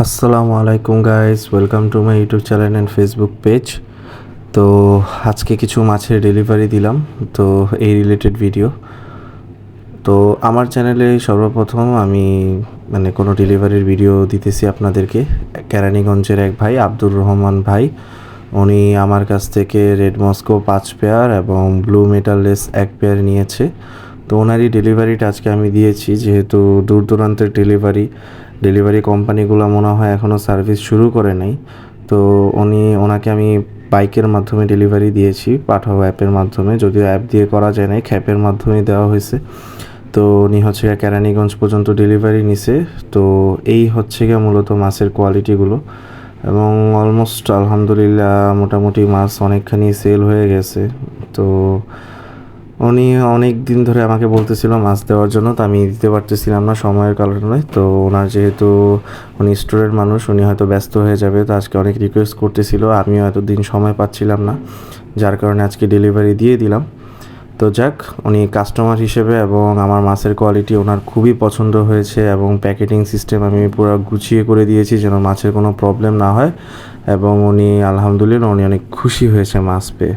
আসসালামু আলাইকুম guys welcome to my YouTube channel and Facebook page তো আজকে কিছু মাছের ডেলিভারি দিলাম, তো এই রিলেটেড ভিডিও তো আমার চ্যানেলে সর্বপ্রথম আমি মানে কোনো ডেলিভারির ভিডিও দিতেছি আপনাদেরকে। কেরানীগঞ্জের এক ভাই, আব্দুর রহমান ভাই। উনি আমার কাছ থেকে রেড মস্কো পাঁচ পেয়ার এবং ব্লু মেটাললেস এক পেয়ার নিয়েছে। তো ওনারই ডেলিভারিটা আজকে আমি দিয়েছি, যেহেতু দূর দূরান্তের ডেলিভারি ডেলিভারি কোম্পানিগুলো মনে হয় এখনও সার্ভিস শুরু করে নাই। তো উনি, ওনাকে আমি বাইকের মাধ্যমে ডেলিভারি দিয়েছি, পাঠাও অ্যাপের মাধ্যমে। যদিও অ্যাপ দিয়ে করা যায় নাই, খ্যাপের মাধ্যমে দেওয়া হয়েছে। তো উনি হচ্ছে গিয়ে কেরানীগঞ্জ পর্যন্ত ডেলিভারি নিছে। তো এই হচ্ছে গিয়ে মূলত মাছের কোয়ালিটিগুলো। এবং অলমোস্ট আলহামদুলিল্লাহ, মোটামুটি মাছ অনেকখানি সেল হয়ে গেছে। তো উনি অনেক দিন ধরে আমাকে বলতেছিল মাছ দেওয়ার জন্য, তো আমি দিতে পারতেছিলাম না, সময়ের কারণে। তো ওনার যেহেতু উনি স্টোরের মানুষ, উনি হয়তো ব্যস্ত হয়ে যাবে, তো আজকে অনেক রিকোয়েস্ট করতেছিল, আমিও এতদিন সময় পাচ্ছিলাম না, যার কারণে আজকে ডেলিভারি দিয়ে দিলাম। তো যাক, উনি কাস্টমার হিসেবে এবং আমার মাছের কোয়ালিটি ওনার খুবই পছন্দ হয়েছে এবং প্যাকেটিং সিস্টেম আমি পুরো গুছিয়ে করে দিয়েছি যেন মাছের কোনো প্রবলেম না হয়। এবং উনি, আলহামদুলিল্লাহ, উনি অনেক খুশি হয়েছে মাছ পেয়ে।